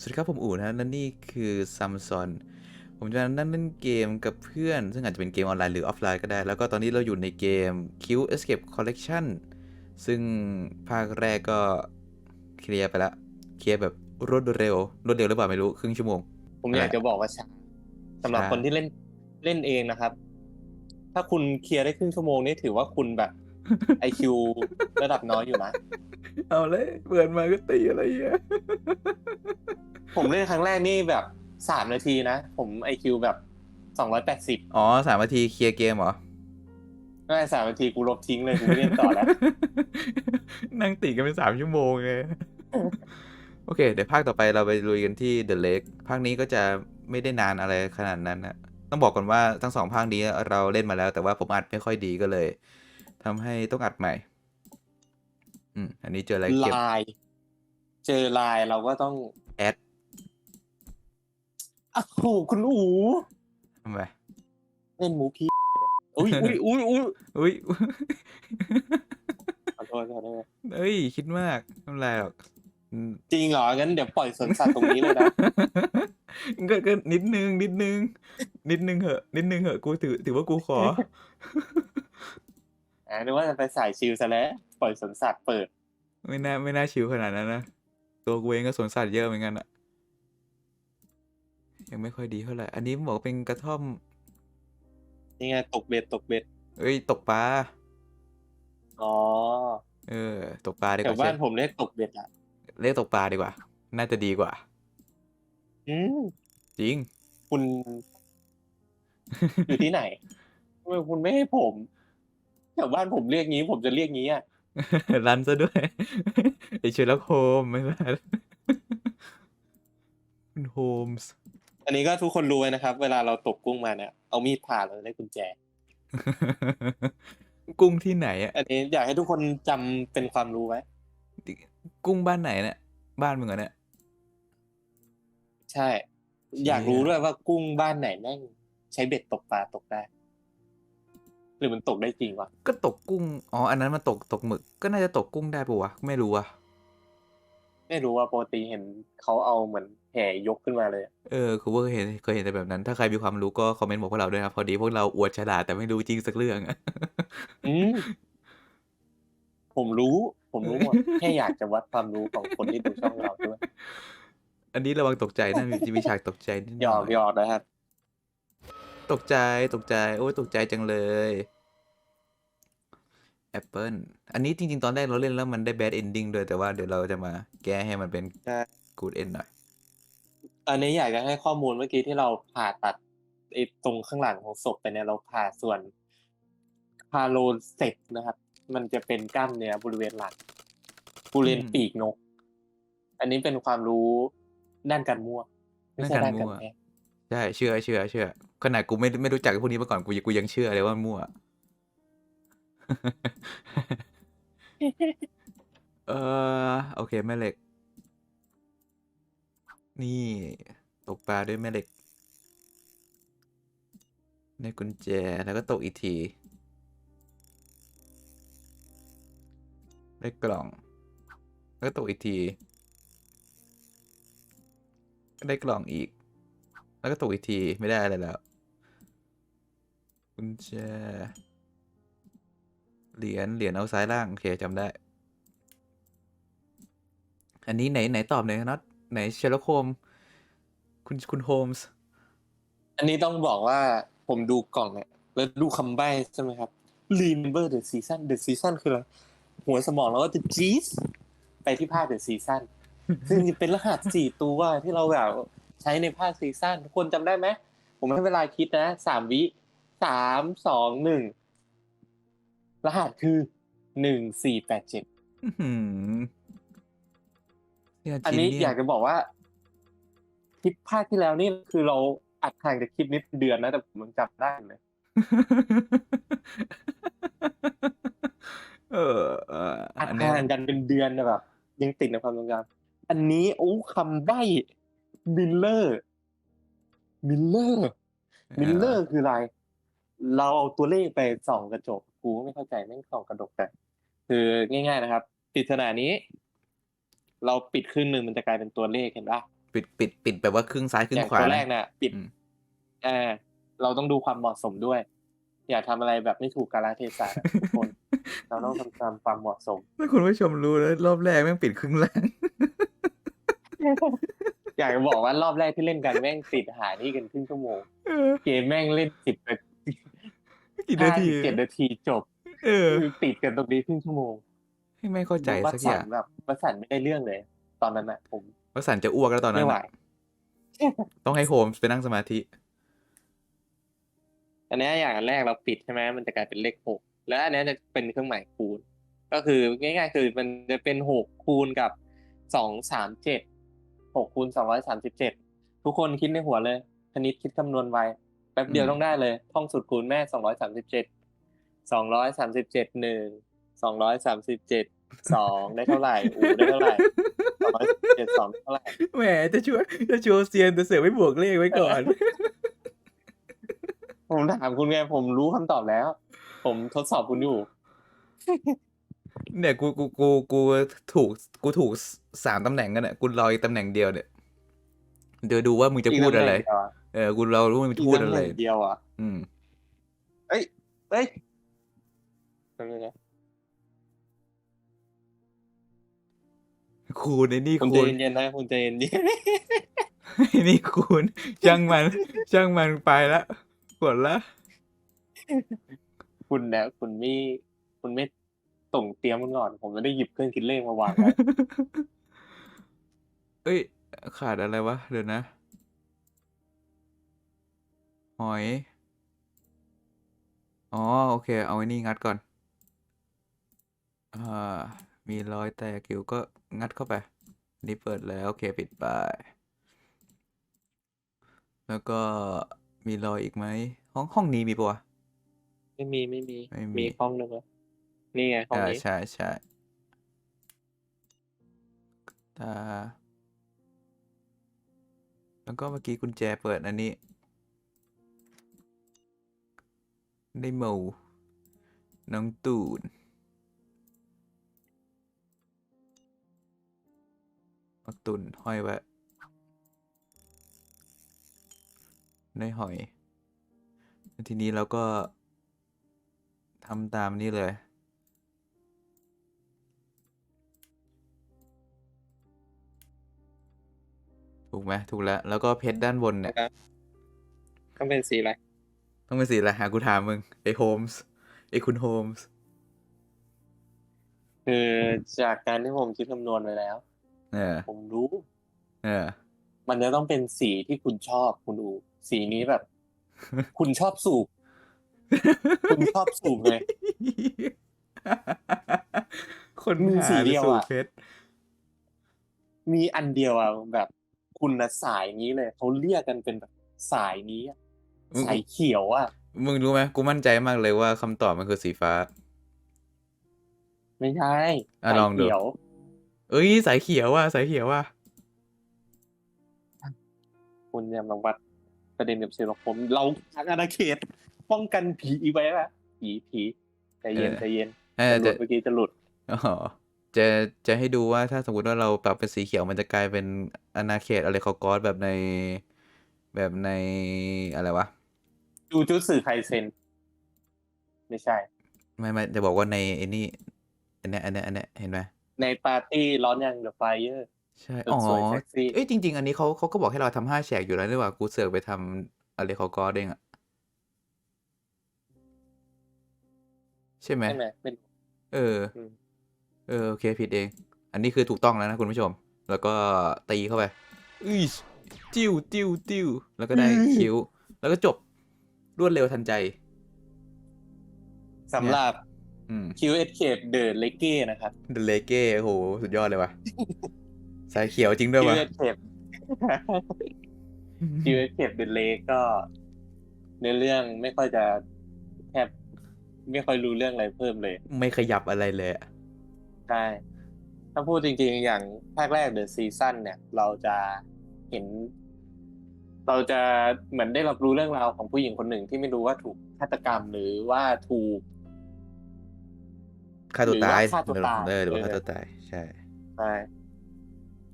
สวัสดีครับผมอู๋นะและนี่คือซัมซอนผมจะนั่งเล่นเกมกับเพื่อน ซึ่งอาจจะเป็นเกมออนไลน์หรือออฟไลน์ก็ได้ แล้วก็ตอนนี้เราอยู่ในเกม Q Escape Collection ซึ่งภาคแรกก็เคลียร์ไปแล้วเคลียร์แบบรวดเร็ว รวดเร็วหรือเปล่าไม่รู้ครึ่งชั่วโมง ผมอยากจะบอกว่าช้าสำหรับช้าคนที่เล่นเล่นเองนะครับ ถ้าคุณเคลียร์ได้ครึ่งชั่วโมงนี่ถือว่าคุณแบบไอคิวระดับน้อยอยู่นะ เอาเลยเปิดมาก็ตีอะไรเงี้ย ผมเล่นครั้งแรกนี่แบบสามนาทีนะ ผมไอคิวแบบสองร้อยแปดสิบอ๋อสามนาทีเคลียร์เกมเหรอง่ายสามนาทีกูลบทิ้งเลยกูไม่เล่นต่อแล้ว นั่งติกันเป็นสามชั่วโมงเลยโอเค เดี๋ยวภาคต่อไปเราไปลุยกันที่ The Lake ภาคนี้ก็จะไม่ได้นานอะไรขนาดนั้นนะต้องบอกก่อนว่าทั้งสองภาคนี้เราเล่นมาแล้ว แต่ว่าผมอัดไม่ค่อยดีก็เลยทำให้ต้องอัดใหม่ อืมอันนี้เจออะไรเก็บไลน์เจอไลน์เราก็ต้องแอด อ้าวโหคุณอูทำไมเล่นมูพี่อุ้ยอุ้ยอุ้ยอุ้ยอุ้ยขอโทษขอโทษเอ้ย คิดมากไม่เป็นไรหรอกอืมจริงเหรอ งั้นเดี๋ยวปล่อยสวนสัตว์ตรงนี้เลยนะก็ก็นิดนึง นิดนึง นิดนึงเหอะ นิดนึงเหอะ กูถือถือว่ากูขออ่านึกว่าจะไปสายชิลซะแล้ว ปล่อยสวนสัตว์เปิด ไม่น่าไม่น่าชิวขนาดนั้นนะ ตัวกูเองก็สวนสัตว์เยอะเหมือนกันอะ ยังไม่ค่อยดีเท่าไหร่ อันนี้บอกว่าเป็นกระท่อม นี่ไงตกเบ็ดตกเบ็ด เอ้ย ตกปลา อ๋อ เออ ตกปลาดีกแต่ว่าบ้านเช่ผมเรียกตกเบ็ดอะ เรียกตกปลาดีกว่า น่าจะดีกว่า อืมจริง คุณ อยู่ที่ไหนทำไมคุณไม่ให้ผมแถวบ้านผมเรียกงี้ ผมจะเรียกงี้อะ รันซะด้วยไอเชลล็อกโฮมไม่ใช่คุณโฮมส์ อันนี้ก็ทุกคนรู้ไว้นะครับ เวลาเราตกกุ้งมาเนี่ย เอามีดผ่าเราได้กุญแจ กุ้งที่ไหนอะอันนี้อยากให้ทุกคนจำเป็นความรู้ไว้ กุ้งบ้านไหนเนี่ยบ้านมึงเหรอเนี่ย ใช่เชี่ยอยากรู้ด้วยว่ากุ้งบ้านไหนแม่งใช้เบ็ดตกปลาตกได้ หรือมันตกได้จริงวะก็ตกกุ้งอ๋ออันนั้นมันตกตกหมึก ก็น่าจะตกกุ้งได้ปะวะไม่รู้อะไม่รู้ว่าปกติเห็นเขาเอาเหมือนแห่ยกขึ้นมาเลย เออคือว่าเคยเห็นเคยเห็นแต่แบบนั้น ถ้าใครมีความรู้ก็คอมเมนต์บอกพวกเราด้วยนะพอดีพวกเราอวดฉลาดแต่ไม่รู้จริงสักเรื่องอืมผมรู้ ผมรู้หมดแค่อยากจะวัดความรู้ของคนที่ดูช่องเราด้วย อันนี้ระวังตกใจนะมีจะมีฉากตกใจนิดหหยน่ออกยหยอกนะครับ ตกใจตกใจ โอ้ยตกใจจังเลยแอปเปิลอันนี้จริง ๆ ตอนแรกเราเล่นแล้วมันได้ bad ending ด้วยแต่ว่าเดี๋ยวเราจะมาแก้ให้มันเป็นใช่ good end หน่อย อันนี้อยากจะให้ข้อมูลเมื่อกี้ที่เราผ่าตัดไอ้ตรงข้างหลังของศพไปเนี่ยเราผ่าส่วนคาโลเซปนะครับ มันจะเป็นกล้ามเนื้อบริเวณหลังบริเวณอืมปีกนก อันนี้เป็นความรู้ด้านการมั่วไม่ใช่ด้าด้านนการการมั่วแพทย์ใช่เชื่อเชื่อเชื่อขนาดกูไม่ไม่รู้จักพวกนี้มาก่อนกูยังกูยังเชื่อเลยว่ามั่วเออโอเคแม่เหล็ก นี่ตกปลาด้วยแม่เหล็กได้กุญแจแล้วก็ตกอีกที ได้กล่อง แล้วก็ตกอีกที ได้กล่องอีก แล้วก็ตกอีกทีไม่ได้อะไรแล้วกุญแจเหรียญเหรียญเอาซ้ายล่าง โอเคจำได้ อันนี้ไหนไหนตอบหน่อยน็อต ไหนเชลโลโคม คุณคุณโฮมส์อันนี้ต้องบอกว่าผมดูกล่องเนี่ยแล้วดูคำใบ้ใช่ไหมครับ Remember the season the season คืออะไรหัวสมองเราก็จะจี๊ดไปที่ภาค the season ซึ่งเป็นรหัสสี่ตัวที่เราแบบใช้ในภาคซีซั่นทุกคนจำได้ไหม ผมให้เวลาคิดนะสามวิสามสองหนึ่งรหัสคือหนึ่งสี่แปดเจ็ด อื้อหือเนี่ยอันนี้จีเยอยากจะบอกว่าคลิปภาคที่แล้วนี่คือเราอัดห่างจากคลิปนี้เป็นเดือนนะแต่ผมยังจำได้เลยเออเอออัดอันเนี้ยห่างกันเป็นเดือนนะแบบยังติดในความทรงจำอันนี้โอ้คำใบ้มิลเลอร์มิลเลอร์มิลเลอร์คืออะไร เราเอาตัวเลขไปส่องกระจกกูก็ไม่เข้าใจแม่งส่องกระจกแต่คือง่าย ๆนะครับปริศนานี้ เราปิดครึ่งหนึ่งมันจะกลายเป็นตัวเลขเห็นปะปิดปิดปิดแบบว่าครึ่งซ้ายครึ่องย่างขวาตัวนะแรกน่ะ ปิดอืมอ่าเราต้องดูความเหมาะสมด้วย อย่าทำอะไรแบบไม่ถูกกาลเทศะนะทุกคน เราต้องทำตามความเหมาะสมถ้าคุณผู้ชมรู้แล้วรอบแรกแม่งปิดครึ่งล่างอยากจะบอกว่ารอบแรกที่เล่นกันแม่งติดหานี่กันครึ่งชั่วโมงเออเกมแม่งเล่นสิบนาทีกี่นาทีห้เจ็ดนาทีจบ เออคือติดกันตรงนี้ครึ่งชั่วโมง ให้ไม่เข้าใจวัสักอสัย่านงแบบวัสันไม่ได้เรื่องเลย ตอนนั้นน่ะผมว่าสันจะอ้วกแล้วตอนนั้ไม่นไหว อะต้องให้โฮมส์ไปนั่งสมาธิ อันเนี้ยอย่างแรกเราปิดใช่ไหมมันจะกลายเป็นเลขหกแล้วอันเนี้ยจะเป็นเครื่องหมายคูณ ก็คือง่ายๆ คือมันจะเป็นหกคูณกับสองสามเจ็ดหกคูณสองร้อยสามสิบเจ็ดทุกคนคิดในหัวเลยคณิตคิดคำนวณไวแป๊บเดียวอืม ต้องได้เลย ท่องสูตรคูณแม่สองร้อยสามสิบเจ็ดสองร้อยสามสิบเจ็ดหนึ่ง สองร้อยสามสิบเจ็ดสองได้เท่าไหร่อูได้เท่าไหร่สองร้อยเจ็ดสองเท่าไหร่แหมจะช่วยจะโชว์เซียนแต่เสือกไม่บวกเลขไว้ก่อน ผมถามคุณไงผมรู้คำตอบแล้ว ผมทดสอบคุณอยู่ เนี่ยกูกูกูกูถูกกูถูกสามตำแหน่งกันเนี่ยกูรออีกตำแหน่งเดียวเนี่ยเดี๋ยวดูว่ามึงจะพูดอะไรกตำแหน่งเดียวเออ กูรอรู้ว่ามึงอีจะกพูดตำอะแหไรน่งเดียวอะ อืมเอ้ยเอ้ยทำไงนะ คูณไอ้นี่คุณคูใจณเย็นๆนะคุณใจเย็นไอ้นี่คูณช่างมันช่างมันไปละกดละๆคุณนะคุณไม่คุณไม่ส่งเตรียมมันก่อน ผมไม่ได้หยิบเครื่องคิดเลขมาวางไว้เอ้ย ขาดอะไรวะ เดี๋ยวนะ หอย อ๋อ โอเค เอาไอ้นี่งัดก่อน อ่า มีรอยแตกอยู่ก็งัดเข้าไป นี่เปิดแล้ว โอเค ปิดไป แล้วก็มีรอยอีกไหม ห้องห้องนี้มีปะวะ ไม่มีไม่มี ไม่มี มีห้องนึงเหรอนี่ไงห้องอ่านี้ ใช่ใช่ตาแล้วก็เมื่อกี้กุญแจเปิดอันนี้ ได้หมูน้องตูน เอาตุนห้อยไว้ได้หอยแล้วทีนี้เราก็ทำตามนี้เลย ถูกไหมถูกแล้ว แล้วก็เพชรด้านบนเนี่ย ต้องเป็นสีอะไร ต้องเป็นสีอะไรหากูถามมึงไอ้โฮมส์ไอ้คุณโฮมส์คือจากการที่ผมคิดคำนวณไว้แล้ว เออ ผมรู้ เออ มันจะต้องเป็นสีที่คุณชอบคุณอูสีนี้แบบ คุณชอบสูบ คุณชอบสูบไง คนมีหาสีหรืเดีอยวสูบอะ เพชรมีอันเดียวอะแบบคุณนะสายนี้เลยเขาเรียกกันเป็นแบบสายนี้อะมึงสายเขียวอะ มึงรู้ไหมกูมั่นใจมากเลยว่าคำตอบมันคือสีฟ้า ไม่ใช่อะสายลองดู เขียว เอ้ยสายเขียวว่ะสายเขียวว่ะคุณอย่ามาวัดประเด็นกับเซลล์ผม เราทักอาณาเขตป้องกันผีอีไว้ละผีผีใจเย็นเออใจเย็นเออจะหลุจะดเมื่อกี้จะหลุดอ๋อจะจะให้ดูว่าถ้าสมมติว่าเราปรับเป็นสีเขียวมันจะกลายเป็นอาณาเขตอะไรเขากอสแบบในแบบในอะไรวะดูจุดสื่อไคเซนไม่ใช่ ไม่ไม่จะบอกว่าในไอ้นี่อันเนี้ยอันเนี้ยอันเนี้ยเห็นไหม ในปาร์ตี้ร้อนยังเดอะไฟเออร์ใช่สุดอ๋อสวยเซ็กซี่เอ้ยจริง ๆ อันนี้เขาเขาก็บอกให้เราทำห้าแฉกอยู่แล้วนี่หว่ากูเสือกไปทำอะไรเขากอสเองอะใช่ไหมใช่ไหมเป็น เออ อืม เออ โอเค ผิดเอง อันนี้คือถูกต้องแล้วนะคุณผู้ชม แล้วก็ตีเข้าไปอุ้ยจิ้วจิ้วจิ้วแล้วก็ได้คิ้ว แล้วก็จบรวดเร็วทันใจ สำหรับ อืม Q Escape The l e g e นะครับเดเลเก้โอ้โห สุดยอดเลยว่ะ สายเขียวจริงด้วย Q ว่ะ Escape Q Escape The l e g ก็ในอเรื่องไม่ค่อยจะแทบไม่ค่อยรู้เรื่องอะไรเพิ่มเลย ไม่ขยับอะไรเลยอะใช่ถ้าพูดจริง ๆ อย่างภาคแรกเดอะซีซั่นเนี่ย เราจะเห็น เราจะเหมือนได้รับรู้เรื่องราวของผู้หญิงคนหนึ่งที่ไม่รู้ว่าถูกฆาตกรรมหรือว่าถูก ฆ่าตัวตายหรือว่าฆ่าตัวตาย เออหรือว่าเออฆ่าตัวตายใช่ ใช่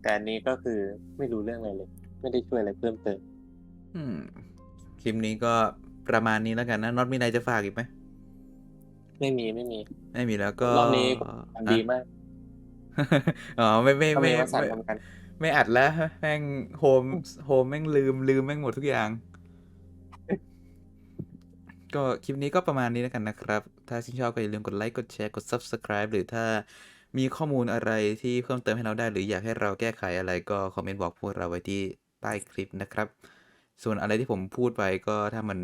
แต่อันนี้ก็คือไม่รู้เรื่องอะไรเลย ไม่ได้ช่วยอะไรเพิ่มเติม อืมคลิปนี้ก็ประมาณนี้แล้วกันนะน็อตมีอะไรจะฝากอีกไหมไม่มีไม่มี ไม่มีแล้วก็รอบนี้ทำดีมากอ๋อไม่ไม่ก็ไม่มีไม่วสันต์ทำกัน ไม่อัดแล้วแม่งโฮมโฮมแม่งลืมลืมแม่งหมดทุกอย่าง ก็คลิปนี้ก็ประมาณนี้แล้วกันนะครับ ถ้าชื่นชอบก็อย่าลืมกดไลค์ กดแชร์ กด Subscribe หรือถ้ามีข้อมูลอะไรที่เพิ่มเติมให้เราได้ หรืออยากให้เราแก้ไขอะไรก็คอมเมนต์บอกพวกเราไว้ที่ใต้คลิปนะครับ ส่วนอะไรที่ผมพูดไปก็ถ้ามัน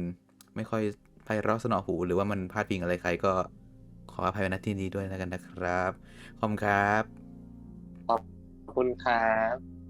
ไม่ค่อยไพเราะสนอหู หรือว่ามันพลาดพิงอะไรใครก็ขออภัยไว้ณที่นี้ด้วยแล้วกันนะครับ ขอบคุณครับ ขอบคุณครับ